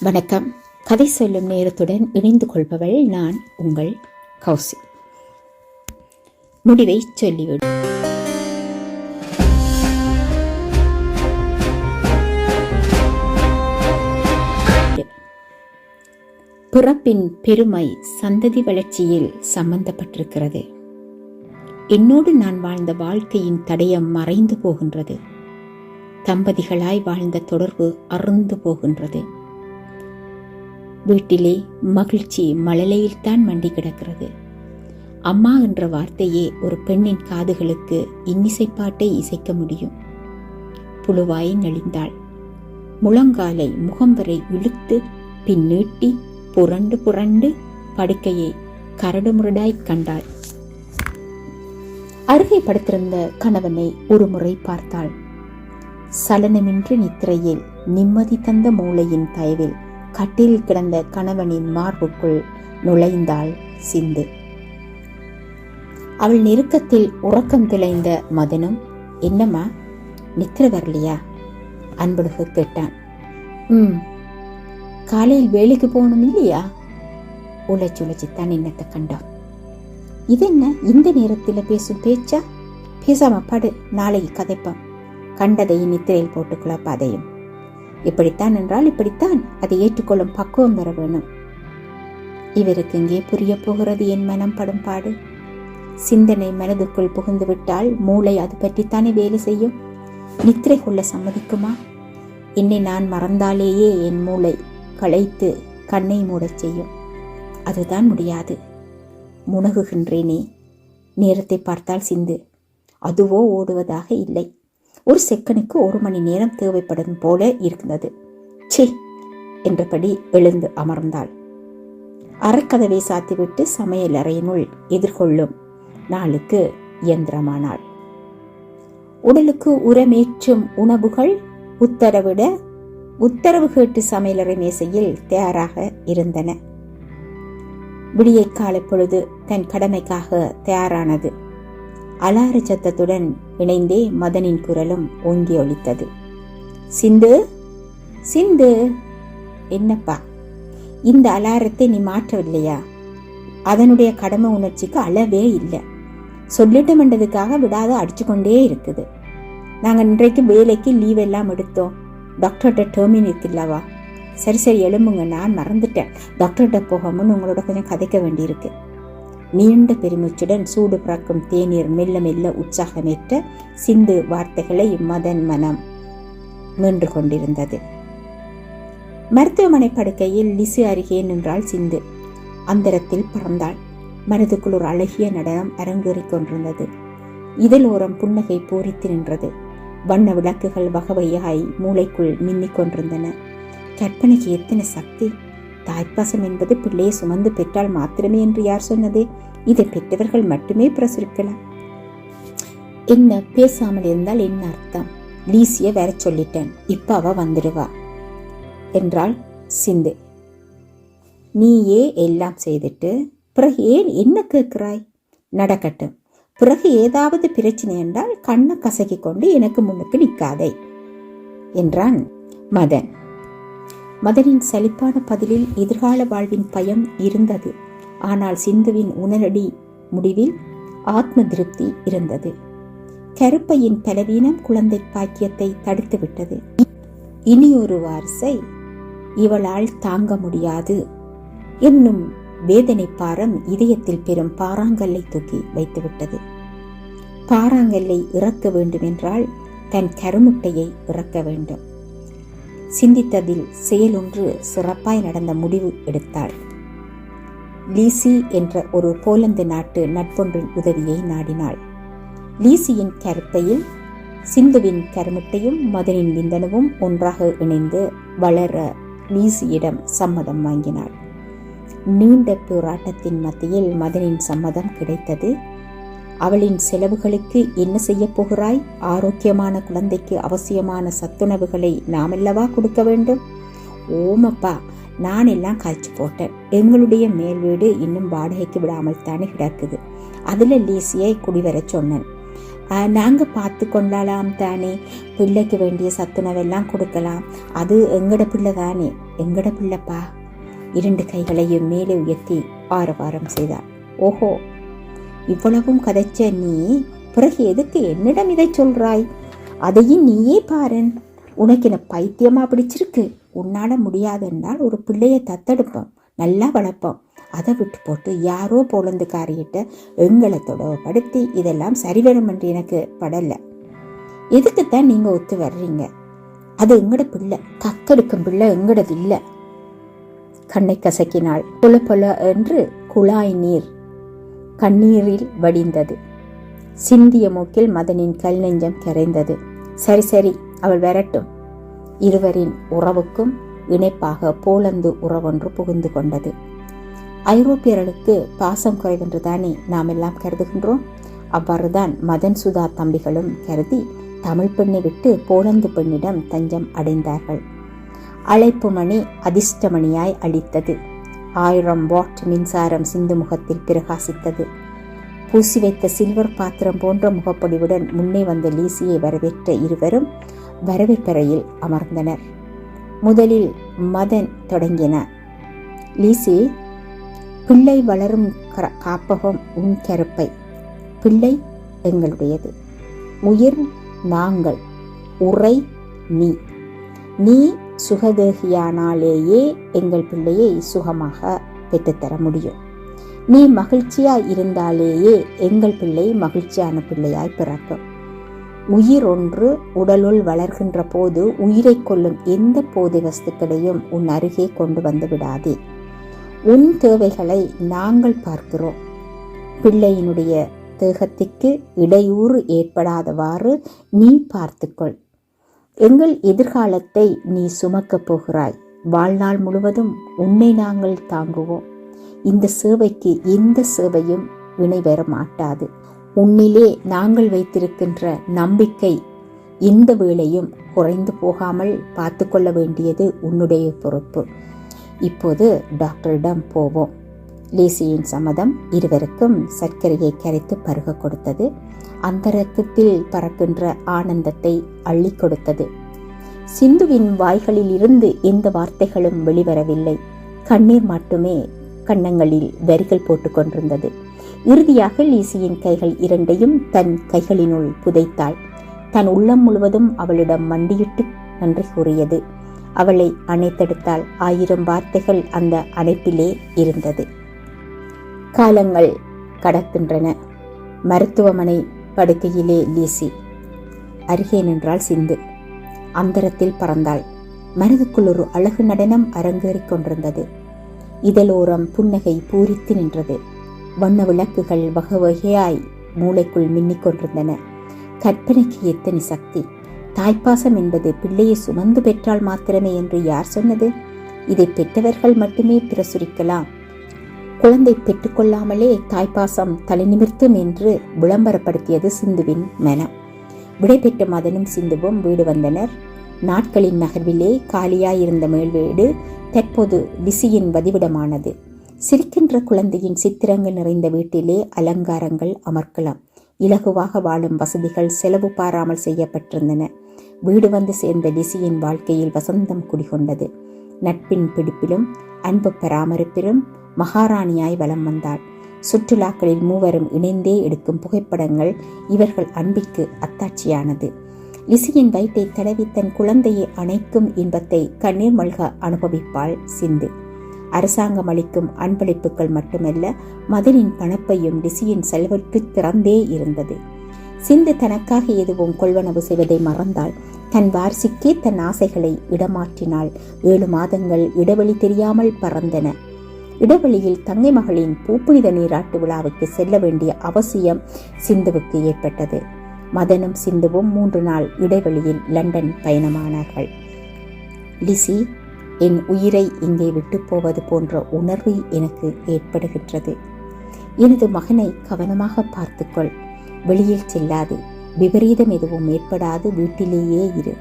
வணக்கம். கதை சொல்லும் நேரத்துடன் இணைந்து கொள்பவள் நான் உங்கள் கௌசி. முடிவை சொல்லிவிடு. பிறப்பின் பெருமை சந்ததி வளர்ச்சியில் சம்பந்தப்பட்டிருக்கிறது. என்னோடு நான் வாழ்ந்த வாழ்க்கையின் தடயம் மறைந்து போகின்றது. தம்பதிகளாய் வாழ்ந்த தொடர்பு அறுந்து போகின்றது. வீட்டிலே மகிழ்ச்சி மழலையில்தான் மண்டி கிடக்கிறது. அம்மா என்ற வார்த்தையே ஒரு பெண்ணின் காதுகளுக்கு இன்னிசைப்பாட்டை இசைக்க முடியும். புழுவாய் நெளிந்தாள். முழங்காலை முகம் வரை இழுத்து பின் நீட்டி புரண்டு புரண்டு படுக்கையை கரடுமுரடாய் கண்டாள். அருகே படுத்திருந்த கணவனை ஒரு முறை பார்த்தாள். சலனமின்றி நித்திரையில் நிம்மதி தந்த மூளையின் தயவில் கட்டில் கிடந்த கணவனின் மார்புக்குள் நுழைந்தாள் சிந்து. அவள் நெருக்கத்தில் உறக்கம் திளைந்த மதனும் என்னம்மா நித்திர வரலையா? அன்பழகு கேட்டான். ம் காலையில் வேலைக்கு போகணும் இல்லையா? உழைச்சி உழைச்சித்தான் என்னத்தை கண்டோம் இது என்ன இந்த நேரத்தில் பேசும் பேச்சா? பேசாம படு நாளைக்கு கதைப்பான் கண்டதை நித்திரையில் போட்டு அதையும் இப்படித்தான் என்றால் இப்படித்தான். அதை ஏற்றுக்கொள்ளும் பக்குவம் வர வேணும் இவருக்கு இங்கே புரிய போகிறது? என் மனம் படும் பாடு. சிந்தனை மனதுக்குள் புகுந்து விட்டால் மூளை அது பற்றித்தானே வேலை செய்யும்? நித்திரை கொள்ள சம்மதிக்குமா? என்னை நான் மறந்தாலேயே என் மூளை களைத்து கண்ணை மூடச் செய்யும். அதுதான் முடியாது. முணகுகின்றேனே நேரத்தை பார்த்தால் சிந்து. அதுவோ ஓடுவதாக இல்லை. ஒரு செகண்டுக்கு ஒரு மணி நேரம் தேவைப்படும் போல இருந்தது. சி என்றபடி எழுந்து அமர்ந்தாள். அறக்கதவை சாத்திவிட்டு சமையல் அறையினுள் எதிர்கொள்ளும் நாளுக்கு இயந்திரமானாள். உடலுக்கு உரமேற்றும் உணவுகள் உத்தரவிட உத்தரவு கேட்டு சமையலறை மேசையில் தயாராக இருந்தன. விடியை காலை பொழுது தன் கடமைக்காக தயாரானது. அலார சத்தத்துடன் இணைந்தே மதனின் குரலும் ஓங்கி ஒலித்தது. சிந்து சிந்து என்னப்பா? இந்த அலாரத்தை நீ மாற்றவில்லையா? அதனுடைய கடமை உணர்ச்சிக்கு அளவே இல்லை. சொல்லிட்டோம்ன்றதுக்காக விடாத அடிச்சுக்கொண்டே இருக்குது. நாங்கள் இன்றைக்கு வேலைக்கு லீவ் எல்லாம் எடுத்தோம். டாக்டர்கிட்ட டேர்மின் இருக்குல்லவா சரி சரி எழும்புங்க. நான் மறந்துட்டேன். டாக்டர்கிட்ட போகாமன்னு உங்களோட கொஞ்சம் கதைக்க வேண்டியிருக்கு. நீண்ட பெருமூச்சுடன் சூடு பிறக்கும் தேநீர் மெல்ல மெல்ல உற்சாகமேற்ற சிந்து வார்த்தைகளை மதன் மனம் நின்று கொண்டிருந்தது. மருத்துவமனை படுக்கையில் லிசு அருகே நின்றாள் சிந்து. அந்தரத்தில் பறந்தாள். மனதுக்குள் ஒரு அழகிய நடனம் அரங்கேறிக் கொண்டிருந்தது. இதழோரம் புன்னகை பூரித்து நின்றது. வண்ண விளக்குகள் வகவையாய் மூளைக்குள் மின்னிக் கொண்டிருந்தன. கற்பனைக்கு எத்தனை சக்தி! தாய்ப்பாசம் என்பது பிள்ளையை சுமந்து பெற்றால் மாத்திரமே என்று யார் சொன்னது? இதை பெற்றவர்கள் மட்டுமே பிரசுரிக்கலாம். என்ன? பேசாமல் இருந்தால் என்ன அர்த்தம்? லீசிய வேற சொல்லிட்டேன். இப்ப அவ வந்துடுவா. என்றாள் சிந்து. நீயே எல்லாம் செய்துட்டு பிறகு ஏன் என்ன கேட்கிறாய்? நடக்கட்டும். பிறகு ஏதாவது பிரச்சனை என்றால் கண்ணை கசக்கி கொண்டு எனக்கு முன்னுக்கு நிற்காதே. என்றான் மதன். மதனின் சலிப்பான பதிலில் எதிர்கால வாழ்வின் பயம் இருந்தது. ஆனால் சிந்துவின் உணரடி முடிவில் ஆத்ம திருப்தி இருந்தது. கருப்பையின் பலவீனம் குழந்தை பாக்கியத்தை தடுத்துவிட்டது இனி ஒரு வாரிசை இவளால் தாங்க முடியாது என்னும் வேதனை பாரம் இதயத்தில் பெரும் பாறாங்கல்லை தூக்கி வைத்துவிட்டது பாறாங்கல்லை இறக்க வேண்டுமென்றால் தன் கருமுட்டையை இறக்க வேண்டும். சிந்தித்ததில் செயலொன்று சிறப்பாய் நடந்த முடிவு எடுத்தாள். லீசி என்ற ஒரு போலந்து நாட்டு நட்பொன்றின் உதவியை நாடினாள். லீசியின் கருப்பையில் சிந்துவின் கருமுட்டையும் மதனின் விந்தனவும் ஒன்றாக இணைந்து வளர லீசியிடம் சம்மதம் வாங்கினாள். நீண்ட போராட்டத்தின் மத்தியில் மதனின் சம்மதம் கிடைத்தது. அவளின் செலவுகளுக்கு என்ன செய்யப் போகிறாய்? ஆரோக்கியமான குழந்தைக்கு அவசியமான சத்துணவுகளை நாமல்லவா கொடுக்க வேண்டும்? ஓமப்பா நான் எல்லாம் கழிச்சு போட்டேன். எங்களுடைய மேல் வீடு இன்னும் வாடகைக்கு விடாமல் தானே கிடக்குது. அதில் லீசியை குடிவர சொன்னேன். நாங்கள் பார்த்து கொள்ளலாம் தானே. பிள்ளைக்கு வேண்டிய சத்துணவெல்லாம் கொடுக்கலாம். அது எங்கட பிள்ளை தானே. எங்கட பிள்ளைப்பா? இரண்டு கைகளையும் மேலே உயர்த்தி ஆரவாரம் செய்தார் ஓஹோ இவ்வளவும் கதைச்ச நீ பிறகு எதுக்கு என்னிடம் இதை சொல்றாய்? அதையும் நீயே பாரன். உனக்கு என்ன பைத்தியமா பிடிச்சிருக்கு. உன்னால முடியாதென்றால் ஒரு பிள்ளையை தத்தெடுப்போம். நல்லா வளர்ப்போம். அதை விட்டு போட்டு யாரோ பொழந்துக்காரியிட்ட எங்களை தொடர்படுத்தி இதெல்லாம் சரி வரும் என்று எனக்கு படலை. எதுக்குத்தான் நீங்க ஒத்து வர்றீங்க? அது எங்கட பிள்ளை. கக்கெடுக்கும் பிள்ளை எங்கடது இல்லை. கண்ணை கசக்கினாள். பொல பொல என்று குழாய் நீர். கண்ணீரில் வடிந்தது. சிந்திய மூக்கில் மதனின் கல் நெஞ்சம் கரைந்தது. சரி சரி அவள் வரட்டும். இருவரின் உறவுக்கும் இணைப்பாக போலந்து உறவொன்று புகுந்து கொண்டது. ஐரோப்பியர்களுக்கு பாசம் குறைவென்று தானே நாம் எல்லாம் கருதுகின்றோம்? அவ்வாறுதான் மதன் சுதா தம்பிகளும் கருதி தமிழ் பெண்ணை விட்டு போலந்து பெண்ணிடம் தஞ்சம் அடைந்தார்கள். அழைப்பு மணி அதிர்ஷ்டமணியாய் அளித்தது. ஆயிரம் வாட் மின்சாரம் சிந்து முகத்தில் பிரகாசித்தது. பூசி வைத்த சில்வர் பாத்திரம் போன்ற முகப்படிவுடன் முன்னே வந்த லீசியை வரவேற்ற இருவரும் வரவேற்பறையில் அமர்ந்தனர். முதலில் மதன் தொடங்கினார். லீசி பிள்ளை வளரும் காப்பகம் உன் கருப்பை. பிள்ளை எங்களுடையது. உயிர் நாங்கள். உரை நீ. நீ சுகதேகியானாலேயே எங்கள் பிள்ளையை சுகமாக பெற்றுத்தர முடியும். நீ மகிழ்ச்சியாய் இருந்தாலேயே எங்கள் பிள்ளை மகிழ்ச்சியான பிள்ளையாய் பிறக்கும். உயிர் ஒன்று உடலுள் வளர்கின்ற போது உயிரை கொள்ளும் எந்த போதை வஸ்துக்களையும் உன் அருகே கொண்டு வந்து விடாதே. உன் தேவைகளை நாங்கள் பார்க்கிறோம். பிள்ளையினுடைய தேகத்திற்கு இடையூறு ஏற்படாதவாறு நீ பார்த்துக்கொள். எங்கள் எதிர்காலத்தை நீ சுமக்கப் போகிறாய். வாழ்நாள் முழுவதும் உன்னை நாங்கள் தாங்குவோம். இந்த சேவைக்கு எந்த சேவையும் இணை பெற மாட்டாது. உன்னிலே நாங்கள் வைத்திருக்கின்ற நம்பிக்கை எந்த வேளையும் குறைந்து போகாமல் பார்த்து கொள்ள வேண்டியது உன்னுடைய பொறுப்பு. இப்போது டாக்டரிடம் போவோம். லேசியின் சம்மதம் இருவருக்கும் சர்க்கரையை கரைத்து பருக கொடுத்தது. அந்தரக்கத்தில் பறக்கின்ற ஆனந்தத்தை அள்ளி கொடுத்தது. சிந்துவின் வாய்களில் இருந்து எந்த வார்த்தைகளும் வெளிவரவில்லை. கண்ணீர் மட்டுமே கன்னங்களில் வரிகள் போட்டுக்கொண்டிருந்தது இறுதியாக லீசியின் கைகள் இரண்டையும் தன் கைகளினுள் புதைத்தாள். தன் உள்ளம் முழுவதும் அவளிடம் மண்டியிட்டு நன்றி கூறியது. அவளை அணைத்தெடுத்தால் ஆயிரம் வார்த்தைகள் அந்த அணைப்பிலே இருந்தது. காலங்கள் கடக்கின்றன. மருத்துவமனை படுக்கையிலே லீசி. அருகே நின்றாள் சிந்து. அந்தரத்தில் பறந்தாள். மனதுக்குள் ஒரு அழகு நடனம் அரங்கேறிக் கொண்டிருந்தது. இதழோரம் புன்னகை பூரித்து நின்றது. வண்ண விளக்குகள் வகை வகையாய் மூளைக்குள் மின்னிக் கொண்டிருந்தன. கற்பனைக்கு எத்தனை சக்தி. தாய்ப்பாசம் என்பது பிள்ளையை சுமந்து பெற்றால் மாத்திரமே என்று யார் சொன்னது? இதை பெற்றவர்கள் மட்டுமே பிரசுரிக்கலாம். குழந்தை பெற்றுக்கொள்ளாமலே தாய்ப்பாசம் தலைநிமிர்த்தும் என்று விளம்பரப்படுத்தியது சிந்துவின் மனம். விடைபெற்ற மதனும் சிந்துவும் வீடு வந்தனர். நாட்களின் நகர்விலே காலியாயிருந்த மேல்வீடு தற்போது விசியின் வதிவிடமானது. சிரிக்கின்ற குழந்தையின் சித்திரங்கள் நிறைந்த வீட்டிலே அலங்காரங்கள் அமர்க்கலாம். இலகுவாக வாழும் வசதிகள் செலவு பாராமல் செய்யப்பட்டிருந்தன. வீடு வந்து சேர்ந்த டிசியின் வாழ்க்கையில் வசந்தம் குடிகொண்டது. நட்பின் பிடிப்பிலும் அன்பு பராமரிப்பிலும் மகாராணியாய் வலம் வந்தாள். சுற்றுலாக்களில் மூவரும் இணைந்தே எடுக்கும் புகைப்படங்கள் இவர்கள் அன்பிற்கு அத்தாட்சியானது. லிசியின் வயிற்றை தடவி தன் குழந்தையை அணைக்கும் இன்பத்தை கண்ணீர் மல்க அனுபவிப்பாள் சிந்து. அரசாங்கம் அளிக்கும் அன்பளிப்புகள் மட்டுமல்ல மதனின் பணப்பையும் லிசியின் செல்வற்கு திறந்தே இருந்தது. சிந்து தனக்காக எதுவும் கொள்வனவு செய்வதை மறந்தாள். தன் வாரிசுக்கே தன் ஆசைகளை இடமாற்றினாள். ஏழு மாதங்கள் இடைவெளி தெரியாமல் பறந்தன. இடைவெளியில் தங்கை மகளின் பூப்புனித நீராட்டு விழாவுக்கு செல்ல வேண்டிய அவசியம் சிந்துவுக்கு ஏற்பட்டது. மதனும் சிந்துவும் மூன்று நாள் இடைவெளியில் லண்டன் பயணமானார்கள். லிசி என் உயிரை இங்கே விட்டு போவது போன்ற உணர்வு எனக்கு ஏற்படுகின்றது. எனது மகனை கவனமாக பார்த்துக்கொள். வெளியில் செல்லாது. விபரீதம் எதுவும் ஏற்படாது. வீட்டிலேயே இரு.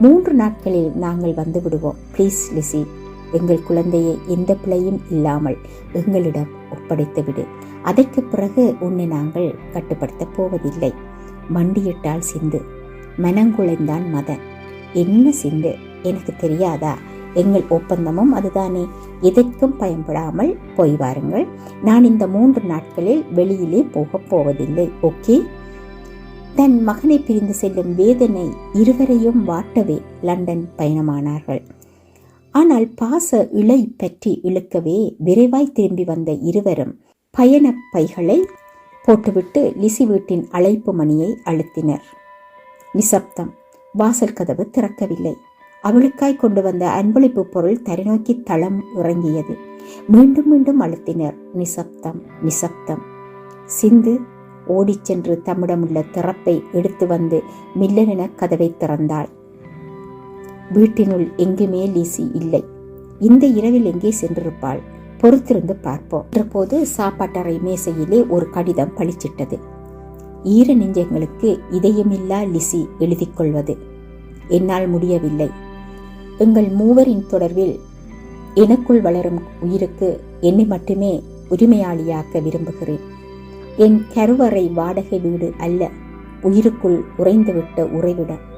மூன்று நாட்களில் நாங்கள் வந்து விடுவோம். Please Lizzie. எங்கள் குழந்தையை எந்த பிழையும் இல்லாமல் எங்களிடம் ஒப்படைத்துவிடு அதற்கு பிறகு உன்னை நாங்கள் கட்டுப்படுத்தப் போவதில்லை. மண்டியிட்டால் சிந்து. மனங்குலைந்தான் மதன். என்ன சிந்து? எனக்கு தெரியாதா? எங்கள் ஒப்பந்தமும் அதுதானே. எதற்கும் பயன்படாமல் போய் வாருங்கள். நான் இந்த மூன்று நாட்களில் வெளியிலே போகப் போவதில்லை. ஓகே? தன் மகனை பிரிந்து செல்லும் வேதனை இருவரையும் வாட்டவே லண்டன் பயணமானார்கள். ஆனால் பாச இலை பற்றி இழுக்கவே விரைவாய் திரும்பி வந்த இருவரும் பயணப் பைகளை போட்டுவிட்டு லிசி வீட்டின் அழைப்பு மணியை அழுத்தினர். நிசப்தம். வாசல் கதவு திறக்கவில்லை. அவளுக்காய் கொண்டு வந்த அன்பளிப்பு பொருள் தரைநோக்கி தளம் இறங்கியது. மீண்டும் மீண்டும் அழுத்தினர். நிசப்தம் நிசப்தம். சிந்து ஓடிச் சென்று தம்மிடமுள்ள திறப்பை எடுத்து வந்து மில்லனென கதவை திறந்தாள். வீட்டினுள் எங்குமே லிசி இல்லை. இந்த இரவில் எங்கே சென்றிருப்பாள்? பொறுத்திருந்து பார்ப்போம். என்றபோது சாப்பாட்டறை மேசையிலே ஒரு கடிதம் பளிச்சிட்டது. ஈர நெஞ்சங்களுக்கு இதயமில்லா லிசி எழுதிக்கொள்வது என்னால் முடியவில்லை. எங்கள் மூவரின் தொடர்பில் எனக்குள் வளரும் உயிருக்கு என்னை மட்டுமே உரிமையாளியாக்க விரும்புகிறேன். என் கருவறை வாடகை வீடு அல்ல உயிருக்குள் உறைந்துவிட்ட உறைவிடம்.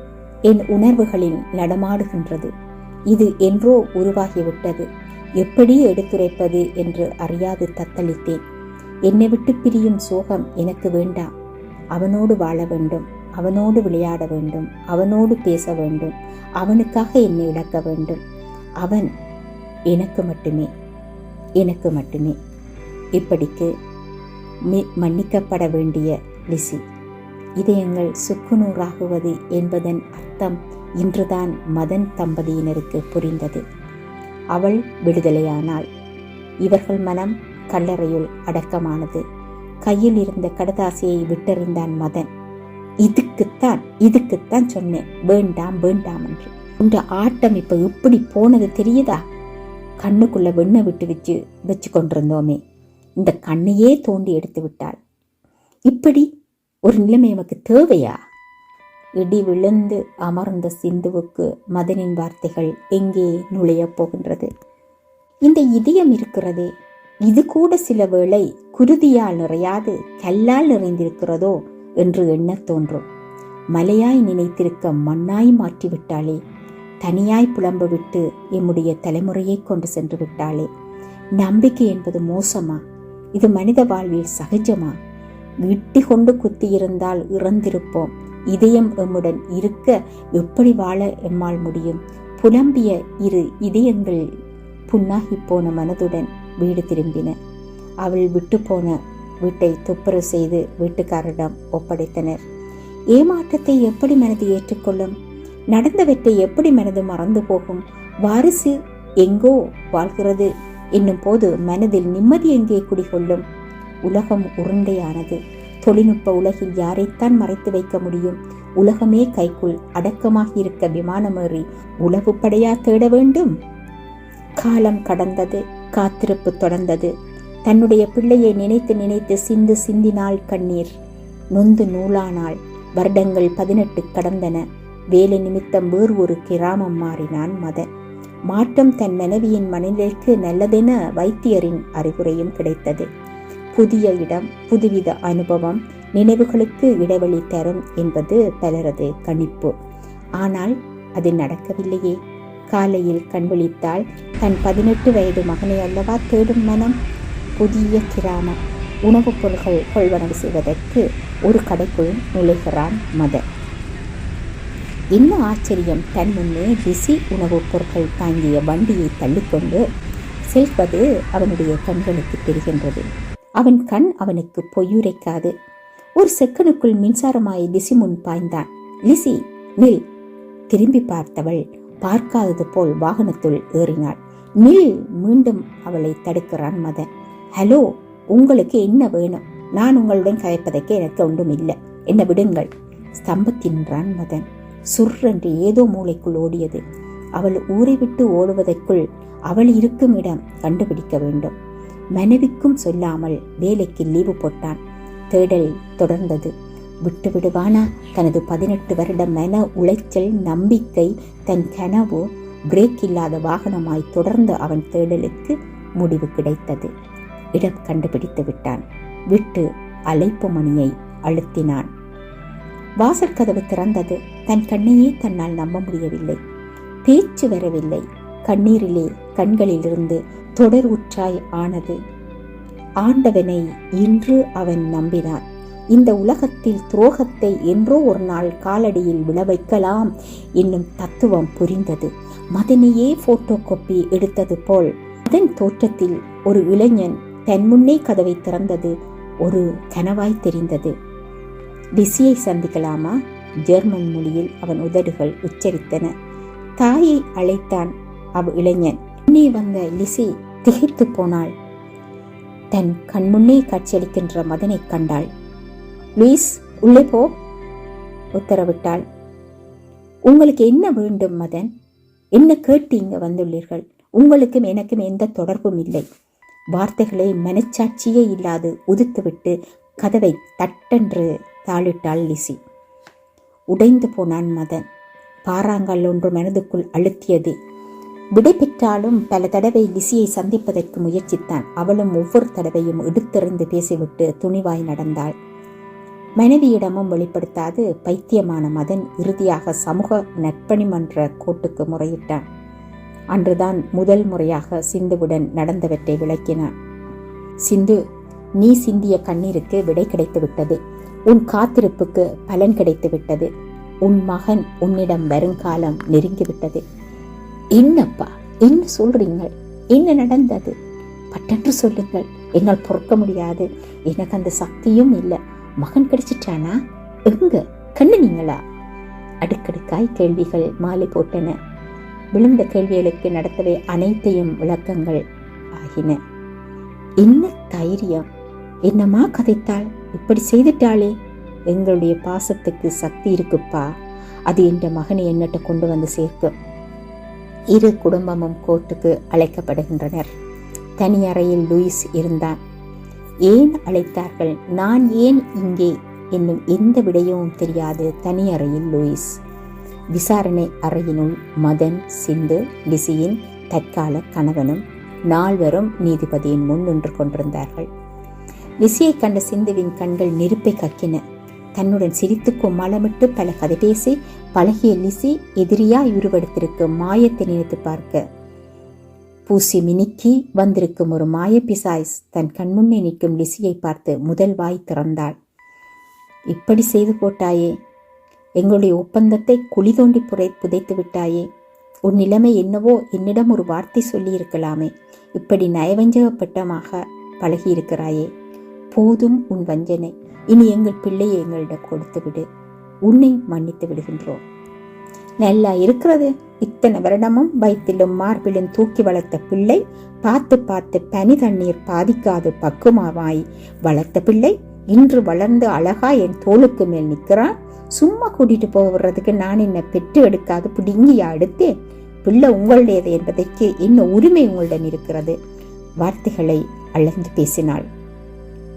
என் உணர்வுகளில் நடமாடுகின்றது. இது என்றோ உருவாகிவிட்டது. எப்படி எடுத்துரைப்பது என்று அறியாது தத்தளித்தேன். என்னை விட்டு பிரியும் சோகம் எனக்கு வேண்டாம். அவனோடு வாழ வேண்டும். அவனோடு விளையாட வேண்டும். அவனோடு பேச வேண்டும். அவனுக்காக என்னை இழக்க வேண்டும். அவன் எனக்கு மட்டுமே. எனக்கு மட்டுமே. இப்படிக்கு மி- மன்னிக்கப்பட வேண்டிய லிசி. இதயங்கள் சுக்குநூறாகுவது என்பதன் அர்த்தம் இன்றுதான் மதன் தம்பதியினருக்கு புரிந்தது. அவள் விடுதலையானாள். இவர்கள் மனம் கல்லறையுள் அடக்கமானது. கையில் இருந்த கடதாசியை விட்டெறிந்தான் மதன். இதுக்குத்தான் இதுக்குத்தான் சொன்னேன். வேண்டாம் வேண்டாம் என்று. உன்ற ஆட்டம் இப்ப இப்படி போனது தெரியுதா? கண்ணுக்குள்ள வெண்ணை விட்டு வச்சு வச்சு கொண்டிருந்தோமே. இந்த கண்ணையே தோண்டி எடுத்து விட்டாள். இப்படி ஒரு நிலைமை நமக்கு தேவையா? இடி விழுந்து அமர்ந்த சிந்துவுக்கு மதனின் வார்த்தைகள் எங்கே நுழையப் போகின்றது? இந்த இதயம் இருக்கிறதே இது கூட சில வேளை குருதியால் நிறையாது கல்லால் நிறைந்திருக்கிறதோ என்று எண்ணத் தோன்றும். மலையாய் நினைத்திருக்க மண்ணாய் மாற்றிவிட்டாளே தனியாய் புலம்ப விட்டு எம்முடைய தலைமுறையை கொண்டு சென்று விட்டாளே நம்பிக்கை என்பது மோசமா? இது மனித வாழ்வில் சகஜமா? விட்டி கொண்டு குத்தியிருந்தால் இறந்திருப்போம். இதயம் எம்முடன் இருக்க எப்படி வாழ எம்மால் முடியும்? புலம்பிய இரு இதயங்கள் புண்ணாகி போன மனதுடன் வீடு திரும்பின. அவள் விட்டு போன வீட்டை துப்புரவு செய்து வீட்டுக்காரரிடம் ஒப்படைத்தனர். ஏமாற்றத்தை எப்படி மனது ஏற்றுக்கொள்ளும்? நடந்தவற்றை எப்படி மனது மறந்து போகும்? வாரிசு எங்கோ வாழ்கிறது என்னும் போது மனதில் நிம்மதி எங்கே குடிகொள்ளும்? உலகம் உருண்டையானது. தொழில்நுட்ப உலகில் யாரைத்தான் மறைத்து வைக்க முடியும்? உலகமே கைக்குள் அடக்கமாகி இருக்க விமானமேறி உளவு படையா தேட வேண்டும்? காலம் கடந்தது காத்திருப்பு தொடர்ந்தது. தன்னுடைய பிள்ளையை நினைத்து நினைத்து சிந்து சிந்தினாள் கண்ணீர். நொந்து நூலானாள். வருடங்கள் பதினெட்டு கடந்தன. வேலை நிமித்தம் வேறு ஒரு கிராமம் மாறினான் மதன். மாற்றம் தன் மனைவியின் மனநிலைக்கு நல்லதென வைத்தியரின் அறிவுரையும் கிடைத்தது. புதிய இடம் புதுவித அனுபவம் நினைவுகளுக்கு இடைவெளி தரும் என்பது பலரது கணிப்பு. ஆனால் அது நடக்கவில்லையே. காலையில் கண்விழித்தால் தன் பதினெட்டு வயது மகனை அல்லவா தேடும் மனம்? புதிய கிராமம் உணவுப் பொருட்கள் கொள்வனவு செய்வதற்கு ஒரு கடைக்குள் நுழைகிறான் மதன் என்ன ஆச்சரியம். தன் முன்னே ரிசி உணவுப் பொருட்கள் தாங்கிய வண்டியை தள்ளிக்கொண்டு செல்வது அவனுடைய கண்களுக்கு தெரிகின்றது. அவன் கண் அவனுக்கு பொய்யுரைக்காது. ஒரு செக்கனுக்குள் மின்சாரமாய் லிசி முன் பாய்ந்தான். லிசி நில். திரும்பி பார்த்தவள் பார்க்காதது போல் வாகனத்துள் ஏறினாள். நில். மீண்டும் அவளை தடுக்கிறான் மதன். ஹலோ உங்களுக்கு என்ன வேணும்? நான் உங்களுடன் கலைப்பதற்கு எனக்கு ஒன்றும் இல்லை என்ன விடுங்கள். ஸ்தம்பத்தின்றான் மதன். சுர்ரென்று ஏதோ மூளைக்குள் ஓடியது. அவள் ஊரை விட்டு ஓடுவதற்குள் அவள் இருக்கும் இடம் கண்டுபிடிக்க வேண்டும். மனைவிக்கும் சொல்லாமல் வேலைக்கு லீவு போட்டான். தேடல் தொடர்ந்தது. விட்டு விடுவானா தனது பதினெட்டு வருட மன உளைச்சல் நம்பிக்கை தன் கனவு பிரேக் இல்லாத வாகனமாய் தொடர்ந்த அவன் தேடலுக்கு முடிவு கிடைத்தது. இடம் கண்டுபிடித்து விட்டான். விட்டு அழைப்பு மணியை அழுத்தினான். வாசல் கதவு திறந்தது. தன் கண்ணையே தன்னால் நம்ப முடியவில்லை. பேச்சு வரவில்லை. கண்ணீரிலே கண்களிலிருந்து தொடர் உற்றாய் ஆனது. ஆண்டவனை இன்று அவன் நம்பினான். இந்த உலகத்தில் துரோகத்தை என்றோ ஒரு நாள் காலடியில் விழ வைக்கலாம் என்னும் தத்துவம் புரிந்தது. மதனையே போட்டோ காப்பி எடுத்தது போல் அதன் தோற்றத்தில் ஒரு இளைஞன் தன் முன்னே கதவை திறந்தது ஒரு கனவாய் தெரிந்தது. லிசியை சந்திக்கலாமா? ஜெர்மன் மொழியில் அவன் உதடுகள் உச்சரித்தன. தாயை அழைத்தான் அவ் இளைஞன். முன்னே வந்த லிசி திகைத்து போனாள். தன் கண்முன்னே காட்சியளிக்கின்ற மதனை கண்டாள். லூயிஸ் உள்ளே போ உத்தரவிட்டாள். உங்களுக்கு என்ன வேண்டும் மதன்? என்ன கேட்டு இங்க வந்துள்ளீர்கள்? உங்களுக்கும் எனக்கும் எந்த தொடர்பும் இல்லை. வார்த்தைகளை மனச்சாட்சியே இல்லாது உதித்துவிட்டு கதவை தட்டென்று தாளிட்டாள் லிசி. உடைந்து போனான் மதன். பாறாங்கல் ஒன்று மனதுக்குள் அழுத்தியது. விடை பெற்றாலும் பல தடவை லிசியை சந்திப்பதற்கு முயற்சித்தான். அவளும் ஒவ்வொரு தடவையும் எடுத்தெறிந்து பேசிவிட்டு துணிவாய் நடந்தாள். மனைவியிடமும் வெளிப்படுத்தாது பைத்தியமான மதன் இறுதியாக சமூக நற்பணி மன்ற கோட்டுக்கு முறையிட்டான். அன்றுதான் முதல் முறையாக சிந்துவுடன் நடந்தவற்றை விளக்கினான். சிந்து நீ சிந்திய கண்ணீருக்கு விடை கிடைத்து விட்டது உன் காத்திருப்புக்கு பலன் கிடைத்து விட்டது உன் மகன் உன்னிடம் வருங்காலம் நெருங்கிவிட்டது. என்னப்பா என்ன சொல்றீங்க? என்ன நடந்தது? பட்டென்று சொல்லுங்கள். என்னால் பொறுக்க முடியாது. எனக்கு அந்த சக்தியும் இல்லை. மகன் கிடைச்சிட்டானா? எங்க? கண்ணுனீங்களா? அடுக்கடுக்காய் கேள்விகள் மாலை போட்டன. விழுந்த கேள்விகளுக்கு நடத்தவே அனைத்தையும் விளக்கங்கள் ஆகின. என்ன தைரியம்? என்னமா கதைத்தாள்? இப்படி செய்துட்டாளே. எங்களுடைய பாசத்துக்கு சக்தி இருக்குப்பா. அது என்ற மகனை என்னட்ட கொண்டு வந்து சேர்க்கும். இரு குடும்பமும் கோர்ட்டுக்கு அழைக்கப்படுகின்றனர். தனி அறையில் லூயிஸ் இருந்தான். ஏன் அழைத்தார்கள்? நான் ஏன் இங்கே? என்னும் எந்த விடயமும் தெரியாது தனி அறையில் லூயிஸ். விசாரணை அறையினுள் மதன் சிந்து லிசியின் தற்கால கணவனும் நால்வரும் நீதிபதியின் முன் நின்று கொண்டிருந்தார்கள். லிசியை கண்ட சிந்துவின் கண்கள் நெருப்பை கக்கின. தன்னுடன் சிரித்துக்கும் மலமிட்டு பல கதை பேசி பழகிய லிசி எதிரியாய் உருவெடுத்திருக்கும் மாயத்தை நினைத்து பார்க்க. பூசி மினுக்கி வந்திருக்கும் ஒரு மாய பிசாய்ஸ் தன் கண்முன்னே நிற்கும் லிசியை பார்த்து முதல் வாய் திறந்தாள். இப்படி செய்து போட்டாயே எங்களுடைய ஒப்பந்தத்தை குழி தோண்டி புரை புதைத்து விட்டாயே உன் நிலைமை என்னவோ என்னிடம் ஒரு வார்த்தை சொல்லியிருக்கலாமே இப்படி நயவஞ்சகப்பட்டமாக பழகியிருக்கிறாயே போதும் உன் வஞ்சனை. இனி எங்கள் பிள்ளையை எங்களிடம் கொடுத்து விடு உன்னை மன்னித்து விடுகின்றோம். நல்லா இருக்கிறது. இத்தனை வருடமும் வயிற்றிலும் மார்பிலும் தூக்கி வளர்த்த பிள்ளை பார்த்து பார்த்து பனி தண்ணீர் பாதிக்காது பக்குமாவாய். வளர்த்த பிள்ளை இன்று வளர்ந்து அழகா என் தோளுக்கு மேல் நிற்கிறான். சும்மா கூட்டிட்டு போகிறதுக்கு நான் என்ன பெற்று எடுக்காது பிடுங்கியா எடுத்தேன் பிள்ளை உங்களுடையது என்பதற்கு என்ன உரிமை உங்களிடம் இருக்கிறது? வார்த்தைகளை அளந்து பேசினாள்.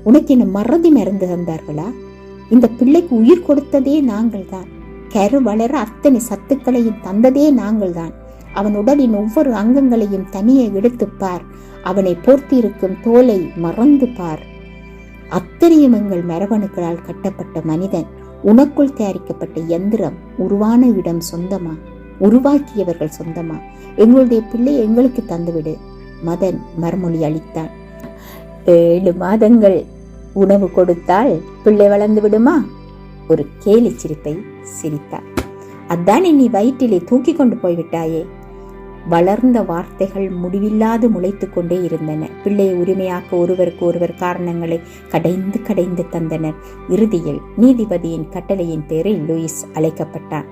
உனக்கு என்ன மறதி மருந்து தந்தார்களா? இந்த பிள்ளைக்கு உயிர் கொடுத்ததே நாங்கள் தான் கரு வளர அத்தனை சத்துக்களையும் தந்ததே நாங்கள் தான் அவன் உடலின் ஒவ்வொரு அங்கங்களையும் தனியே எடுத்து பார். அவனை போர்த்தியிருக்கும் தோலை மறந்து பார். அத்தனையும் எங்கள் மரபணுக்களால் கட்டப்பட்ட மனிதன் உனக்குள் தயாரிக்கப்பட்ட எந்திரம் உருவான இடம் சொந்தமா? உருவாக்கியவர்கள் சொந்தமா? எங்களுடைய பிள்ளை எங்களுக்கு தந்துவிடு. மதன் மறுமொழி அளித்தான். ஏழு மாதங்கள் உணவு கொடுத்தால் பிள்ளை வளர்ந்து விடுமா? ஒரு கேலி சிரிப்பை சிரித்தார் அதான் நீ வயிற்றிலே தூக்கி கொண்டு போய்விட்டாயே? வளர்ந்த வார்த்தைகள் முடிவில்லாது முளைத்து கொண்டே இருந்தன. பிள்ளையை உரிமையாக்க ஒருவருக்கு ஒருவர் காரணங்களை கடைந்து கடைந்து தந்தனர். இறுதியில் நீதிபதியின் கட்டளையின் பேரில் லூயிஸ் அழைக்கப்பட்டான்.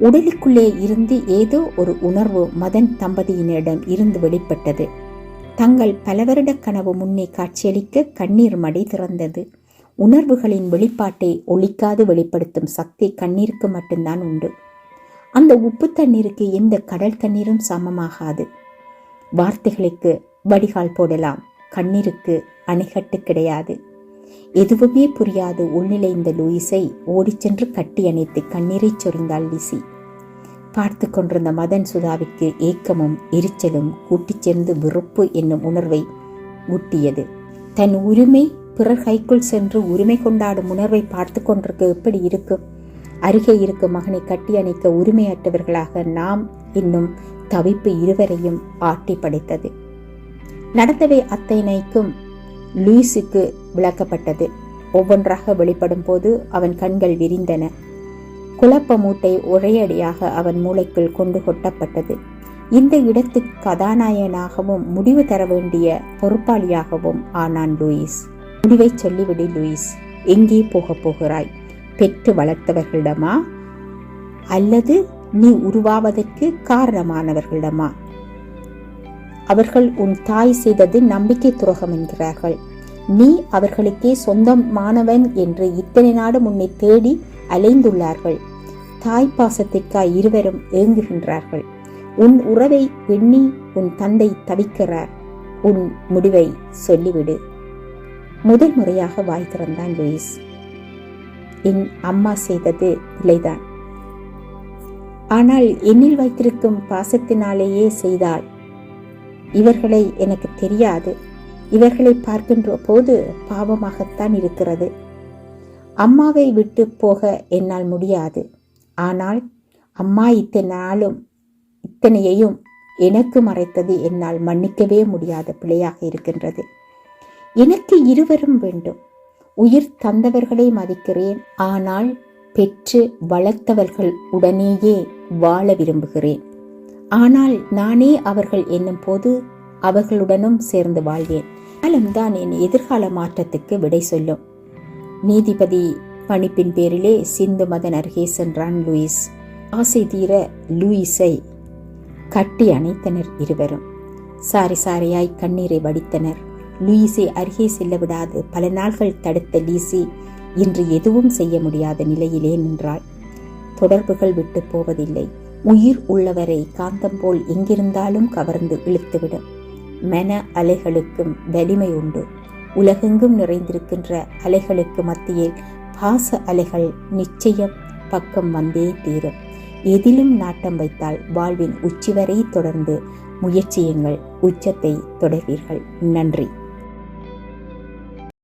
உடலுக்குள்ளே இருந்து ஏதோ ஒரு உணர்வு மதன் தம்பதியினரிடம் இருந்து வெளிப்பட்டது. தங்கள் பல வருட கனவு முன்னே காட்சியளிக்க கண்ணீர் மடை திறந்தது. உணர்வுகளின் வெளிப்பாட்டை ஒழிக்காது வெளிப்படுத்தும் சக்தி கண்ணீருக்கு மட்டும்தான் உண்டு. அந்த உப்பு தண்ணீருக்கு எந்த கடல் தண்ணீரும் சமமாகாது. வார்த்தைகளுக்கு வடிகால் போடலாம் கண்ணீருக்கு அணைகட்டு கிடையாது. எதுவுமே புரியாது உள்நிலைந்த லூயிஸை ஓடிச் சென்று கட்டி அணைத்து கண்ணீரைச் சொரிந்தாள் லிசி. பார்த்து கொண்டிருந்த மதன் சுதாவிற்கு ஏக்கமும் எரிச்சலும் கூட்டிச் சேர்ந்து வெறுப்பு என்னும் உணர்வை ஊட்டியது. தன் உரிமை பிறர் கைக்குள் சென்று உரிமை கொண்டாடும் உணர்வை பார்த்து கொண்டிருக்க எப்படி இருக்கும்? அருகே இருக்கும் மகனை கட்டி அணைக்க உரிமையற்றவர்களாக நாம் இன்னும் தவிப்பு இருவரையும் ஆட்டி படைத்தது. நடந்தவை அத்தனைக்கும் லூயிஸுக்கு விளக்கப்பட்டது. ஒவ்வொன்றாக வெளிப்படும் போது அவன் கண்கள் விரிந்தன. குழப்ப மூட்டை ஒரேயடியாக அவன் மூளைக்குள் கொண்டு கொட்டப்பட்டது. இந்த இடத்து கதாநாயகனாகவும் முடிவு தர வேண்டிய பொறுப்பாளியாகவும் ஆனான் லூயிஸ். முடிவை சொல்லிவிடு லூயிஸ். எங்கே போகப் போகிறாய்? பெற்று வளர்த்தவர்களிடமா? அல்லது நீ உருவாவதற்கு காரணமானவர்களிடமா? அவர்கள் உன் தாய் செய்தது நம்பிக்கை துரோகம் என்கிறார்கள். நீ அவர்களுக்கே சொந்தமானவன் என்று இத்தனை நாடு முன்னே தேடி அலைந்துள்ளார்கள். தாய் பாசத்திற்காய் இருவரும் ஏங்குகின்றார்கள். உன் உறவை எண்ணி உன் தந்தை தவிக்கிறார். உன் முடிவை சொல்லிவிடு. முதல் முறையாக வாய் திறந்தான் லூயிஸ். என் அம்மா செய்தது பிழைதான் ஆனால் என்னில் வைத்திருக்கும் பாசத்தினாலேயே செய்தாள். இவர்களை எனக்கு தெரியாது. இவர்களை பார்க்கின்ற போது பாவமாகத்தான் இருக்கிறது. அம்மாவை விட்டு போக என்னால் முடியாது. ஆனால் அம்மா இத்தனை நாளும் இத்தனையையும் எனக்கு மறைத்தது என்னால் மன்னிக்கவே முடியாத பிழையாக இருக்கின்றது. எனக்கு இருவரும் வேண்டும். உயிர் தந்தவர்களை மதிக்கிறேன். ஆனால் பெற்று வளர்த்தவர்கள் உடனேயே வாழ விரும்புகிறேன். ஆனால் நானே அவர்கள் என்னும் போது அவர்களுடனும் சேர்ந்து வாழ்வேன். காலம்தான் என் எதிர்கால மாற்றத்துக்கு விடை சொல்லும். நீதிபதி பணிப்பின் பேரிலே சிந்து மதன் அருகே சென்றான் லூயிஸ். ஆசை தீர லூயிஸை கட்டி அணைத்தனர் இருவரும். சாரி சாரியாய் கண்ணீரை வடித்தனர். லூயிஸை அருகே செல்ல விடாது. பல நாள்கள் தடுத்த லீசி இன்று எதுவும் செய்ய முடியாத நிலையிலே நின்றாள். தொடர்புகள் விட்டு போவதில்லை. உயிர் உள்ளவரை காந்தம் போல் எங்கிருந்தாலும் கவர்ந்து இழுத்துவிடும். மன அலைகளுக்கும் வலிமை உண்டு. உலகெங்கும் நிறைந்திருக்கின்ற அலைகளுக்கு மத்தியில் பாச அலைகள் நிச்சயம் பக்கம் வந்தே தீரும். எதிலும் நாட்டம் வைத்தால் வாழ்வின் உச்சி வரை தொடர்ந்து முயற்சியுங்கள். உச்சத்தை தொடர்வீர்கள். நன்றி.